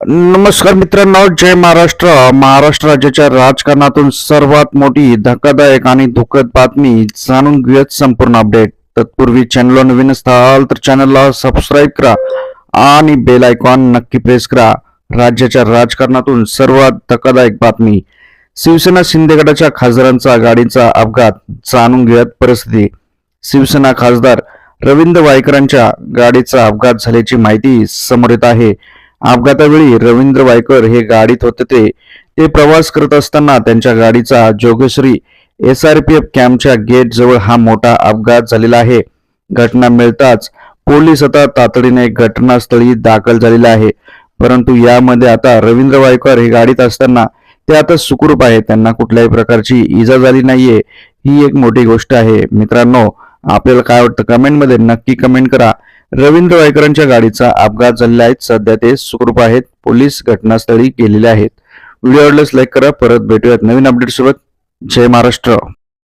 नमस्कार मित्रांनो जय महाराष्ट्र. महाराष्ट्र राज्याच्या राजकारणातून सर्वात मोठी धक्कादायक आणि दुःखद बातमी जाणून घेऊयात संपूर्ण अपडेट. तत्पूर्वी चॅनलला नवीन असाल तर चॅनलला सबस्क्राईब करा आणि बेल आयकॉन नक्की प्रेस करा. राज्याच्या राजकारणातून सर्वात धक्कादायक बातमी. शिवसेना शिंदे गटाच्या खासदारांचा गाडीचा अपघात जाणून घेऊयात परिस्थिती. शिवसेना खासदार रवींद्र वायकरांच्या गाडीचा अपघात झाल्याची माहिती समोर येत आहे. अपघातावेळी रवींद्र वायकर हे गाडीत होते ते. ते प्रवास करत असताना त्यांच्या गाडीचा Jogeshwari S R P F कॅम्पच्या gate जवळ हा मोठा अपघात झालेला आहे. घटना मिळताच पोलीस आता तातडीने घटनास्थळी दाखल झालेला आहे. परंतु यामध्ये आता रवींद्र वायकर हे गाडीत असताना ते आता सुखरूप आहे. त्यांना कुठल्याही प्रकारची इजा झाली नाहीये. ही एक मोठी गोष्ट आहे. मित्रांनो आपल्याला काय वाटतं? कमेंटमध्ये नक्की कमेंट करा. रवींद्र वायकरांच्या गाडीचा अपघात झालेला आहे. सध्या ते सुखरूप आहेत. पोलीस घटनास्थळी गेलेले आहेत. व्हिडिओ आवडल्यास लाईक करा. परत भेटूयात नवीन अपडेट सोबत जय महाराष्ट्र.